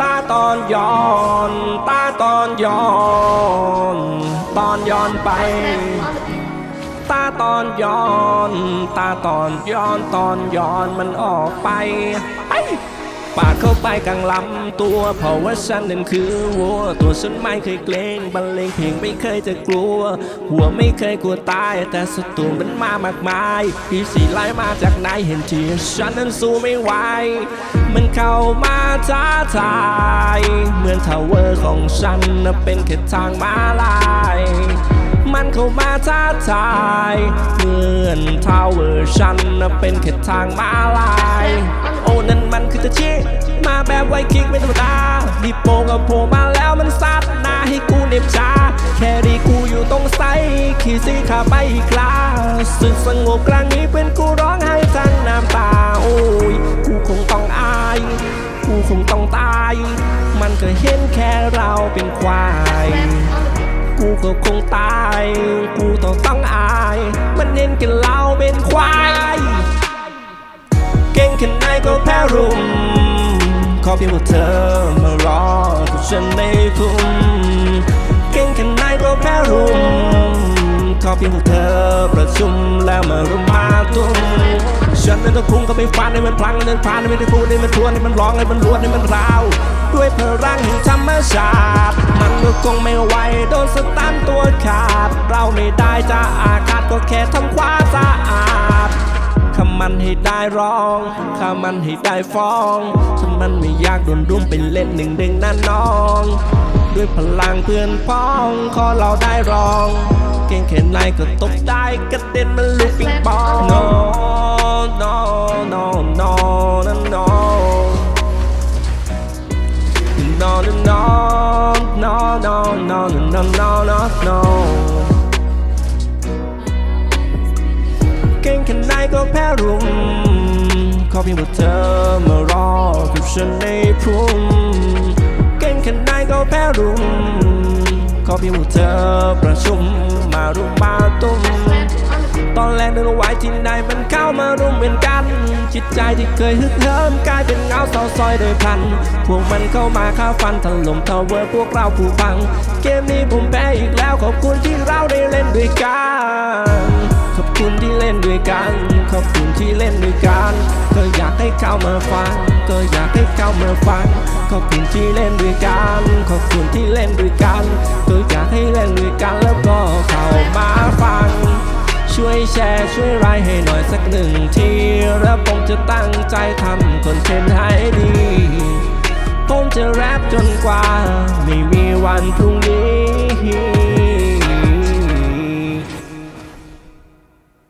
ตาตอนย้อน ตาตอนย้อน ตอนย้อนไป ตาตอนย้อน ตาตอนย้อนตอนย้อนมันออกไป ปาดเข้าไปกลางลำตัวเพราะว่าฉันนั้นคือวัว ตัวฉันไม่เคยเกรงบรรเลงเพลงไม่เคยจะกลัว หัวไม่เคยกลัวตาย แต่ศัตรูมันมามากมายพี่สีไล่มาจากไหนเห็นทีฉันนั้นสู้ไม่ไหวมันเข้ามาท้าทาย เหมือนทาวเวอร์ของฉันนะเป็นแค่ทางมาลายมันเข้ามาท้าทายเหมือนทาวเวอร์ชันนะเป็นแค่ทางมาลาย คือตะชิมาแบบไวคิกไม่ธรรมดาดีโปงกับโผล่มาแล้วมันซัดหน้าให้กูเหน็บชา แค่ดีกูอยู่ตรงไซขี่ซีขาไปอีกลาสึกสงบกลางนี้เป็นกูร้องไห้ทั้งน้ำตา โอ้ย กูคงต้องอาย กูคงต้องตาย มันก็เห็นแค่เราเป็นควาย กูก็คงตาย กูต้องต้องอาย มันเน้นกันเราเป็นควาย รุม ขอเพียงว่าเธอมารอกับฉันในคุมเก่งแค่ไหนก็แพ้รุม ขอเพียงพวกเธอประชุมแล้วมารุมมาตุ้มฉันนั้นต้องคุ้มก็ไม่ฟันให้มันพลังให้มันพานให้มันได้พูดให้มันทวนให้มันร้องให้มันรวนให้มันราว ด้วยพลังแห่งธรรมชาติมันก็คงไม่ไหวโดนสตันตัวขาด เราไม่ได้จะอาฆาตก็แค่ทำ มันให้ได้ร้องคำมันให้ได้ฟ้องฉันมันไม่อยากโดนรุมไปเล่นหนึ่งเด้งนั่นน้อง ด้วยพลังเพื่อนพ้องขอเราได้ร้อง เก่งแค่ไหนก็ตบได้กระเด็นมันลูกปิงปอง no no no no no no no no no no no no no no no no เก่งแค่ ก็แพ้รุมขอเพียงว่าเธอมารอกับฉันในพรุ่งเก่งแค่ไหนก็แพ้รุมขอเพียงว่าเธอประชุมมารุมมาตุ้มตอนแรกนึกว่าไว้ที่ไหนมันเข้ามารุมเป็นกัน จิตใจที่เคยฮึกเหิมกลายเป็นเงาเศร้าซอยโดยพลัน พวกมันเข้ามาฆ่าฟันถล่มทาวเวอร์พวกเราผู้ฟัง เกมนี้ผมแพ้อีกแล้วขอบคุณที่เราได้เล่นด้วยกัน เล่นด้วยกัน ขอบคุณที่เล่นด้วยกัน ก็อยากให้เข้ามาฟัง ก็อยากให้เข้ามาฟัง ขอบคุณที่เล่นด้วยกัน ขอบคุณที่เล่นด้วยกัน ก็อยากให้เล่นด้วยกันแล้วก็เข้ามาฟัง ช่วยแชร์ช่วยไลค์ให้หน่อยสักหนึ่งทีแล้วผมจะตั้งใจทำคอนเทนต์ให้ดี ผมจะแรปจนกว่า ไม่มีวันพรุ่งนี้